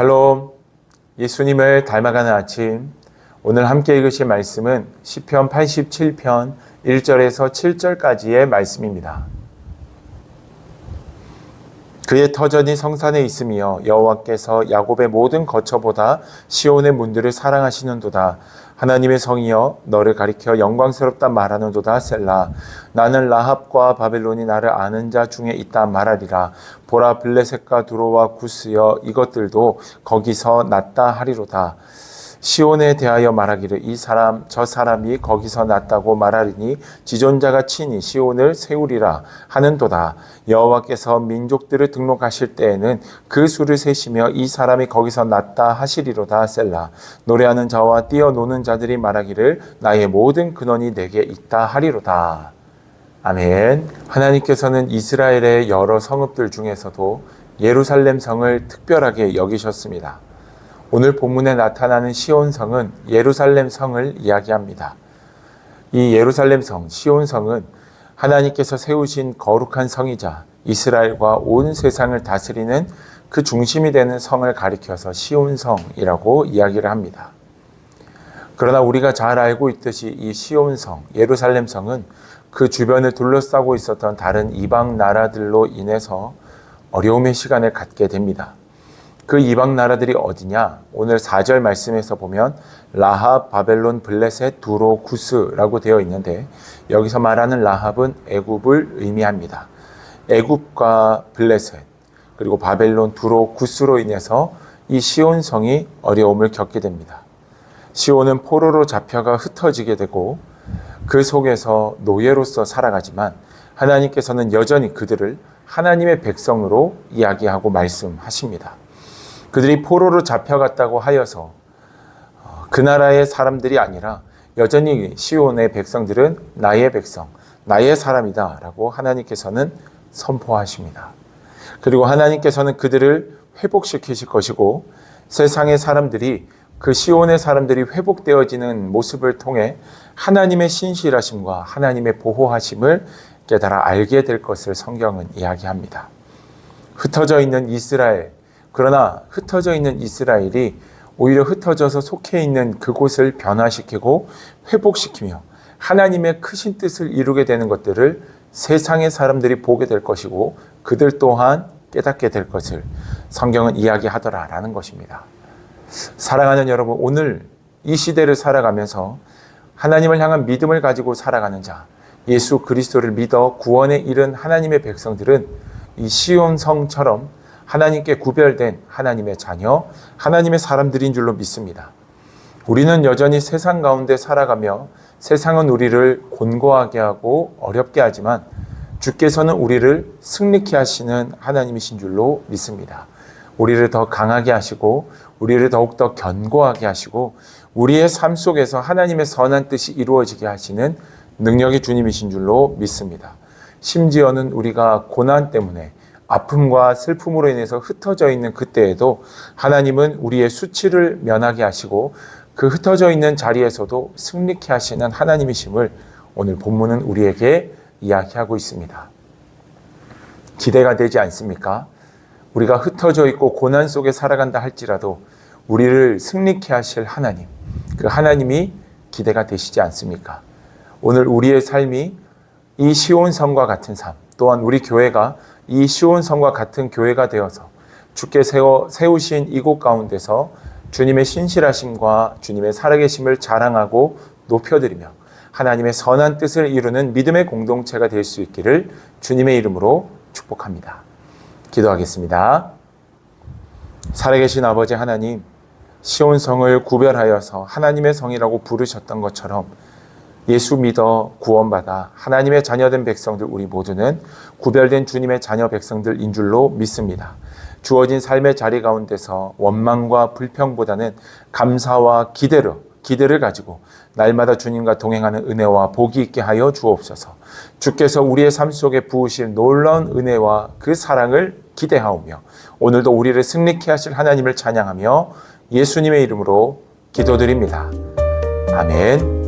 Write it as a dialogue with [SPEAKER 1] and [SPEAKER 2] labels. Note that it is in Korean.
[SPEAKER 1] 샬롬. 예수님을 닮아가는 아침. 오늘 함께 읽으실 말씀은 시편 87편 1절에서 7절까지의 말씀입니다. 그의 터전이 성산에 있으며 여호와께서 야곱의 모든 거처보다 시온의 문들을 사랑하시는도다. 하나님의 성이여 너를 가리켜 영광스럽다 말하는도다 셀라. 나는 라합과 바벨론이 나를 아는 자 중에 있다 말하리라. 보라 블레셋과 두로와 구스여 이것들도 거기서 났다 하리로다. 시온에 대하여 말하기를 이 사람 저 사람이 거기서 났다고 말하리니 지존자가 친히 시온을 세우리라 하는도다. 여호와께서 민족들을 등록하실 때에는 그 수를 세시며 이 사람이 거기서 났다 하시리로다 셀라. 노래하는 자와 뛰어노는 자들이 말하기를 나의 모든 근원이 내게 있다 하리로다. 아멘. 하나님께서는 이스라엘의 여러 성읍들 중에서도 예루살렘 성을 특별하게 여기셨습니다. 오늘 본문에 나타나는 시온성은 예루살렘 성을 이야기합니다. 이 예루살렘 성, 시온성은 하나님께서 세우신 거룩한 성이자 이스라엘과 온 세상을 다스리는 그 중심이 되는 성을 가리켜서 시온성이라고 이야기를 합니다. 그러나 우리가 잘 알고 있듯이 이 시온성, 예루살렘 성은 그 주변을 둘러싸고 있었던 다른 이방 나라들로 인해서 어려움의 시간을 갖게 됩니다. 그 이방 나라들이 어디냐? 오늘 4절 말씀에서 보면 라합, 바벨론, 블레셋, 두로, 구스라고 되어 있는데 여기서 말하는 라합은 애굽을 의미합니다. 애굽과 블레셋 그리고 바벨론, 두로, 구스로 인해서 이 시온 성이 어려움을 겪게 됩니다. 시온은 포로로 잡혀가 흩어지게 되고 그 속에서 노예로서 살아가지만 하나님께서는 여전히 그들을 하나님의 백성으로 이야기하고 말씀하십니다. 그들이 포로로 잡혀갔다고 하여서 어, 그 나라의 사람들이 아니라 여전히 시온의 백성들은 나의 백성, 나의 사람이다 라고 하나님께서는 선포하십니다. 그리고 하나님께서는 그들을 회복시키실 것이고 세상의 사람들이 그 시온의 사람들이 회복되어지는 모습을 통해 하나님의 신실하심과 하나님의 보호하심을 깨달아 알게 될 것을 성경은 이야기합니다. 흩어져 있는 이스라엘, 그러나 흩어져 있는 이스라엘이 오히려 흩어져서 속해 있는 그곳을 변화시키고 회복시키며 하나님의 크신 뜻을 이루게 되는 것들을 세상의 사람들이 보게 될 것이고 그들 또한 깨닫게 될 것을 성경은 이야기하더라 라는 것입니다. 사랑하는 여러분, 오늘 이 시대를 살아가면서 하나님을 향한 믿음을 가지고 살아가는 자, 예수 그리스도를 믿어 구원에 이른 하나님의 백성들은 이 시온 성처럼 하나님께 구별된 하나님의 자녀, 하나님의 사람들인 줄로 믿습니다. 우리는 여전히 세상 가운데 살아가며 세상은 우리를 곤고하게 하고 어렵게 하지만 주께서는 우리를 승리케 하시는 하나님이신 줄로 믿습니다. 우리를 더 강하게 하시고 우리를 더욱더 견고하게 하시고 우리의 삶 속에서 하나님의 선한 뜻이 이루어지게 하시는 능력의 주님이신 줄로 믿습니다. 심지어는 우리가 고난 때문에 아픔과 슬픔으로 인해서 흩어져 있는 그때에도 하나님은 우리의 수치를 면하게 하시고 그 흩어져 있는 자리에서도 승리케 하시는 하나님이심을 오늘 본문은 우리에게 이야기하고 있습니다. 기대가 되지 않습니까? 우리가 흩어져 있고 고난 속에 살아간다 할지라도 우리를 승리케 하실 하나님, 그 하나님이 기대가 되시지 않습니까? 오늘 우리의 삶이 이 시온성과 같은 삶, 또한 우리 교회가 이 시온성과 같은 교회가 되어서 주께 세워 세우신 이곳 가운데서 주님의 신실하심과 주님의 살아계심을 자랑하고 높여드리며 하나님의 선한 뜻을 이루는 믿음의 공동체가 될 수 있기를 주님의 이름으로 축복합니다. 기도하겠습니다. 살아계신 아버지 하나님, 시온성을 구별하여서 하나님의 성이라고 부르셨던 것처럼 예수 믿어 구원받아 하나님의 자녀된 백성들 우리 모두는 구별된 주님의 자녀 백성들인 줄로 믿습니다. 주어진 삶의 자리 가운데서 원망과 불평보다는 감사와 기대로 기대를 가지고 날마다 주님과 동행하는 은혜와 복이 있게 하여 주옵소서. 주께서 우리의 삶 속에 부으실 놀라운 은혜와 그 사랑을 기대하오며 오늘도 우리를 승리케 하실 하나님을 찬양하며 예수님의 이름으로 기도드립니다. 아멘.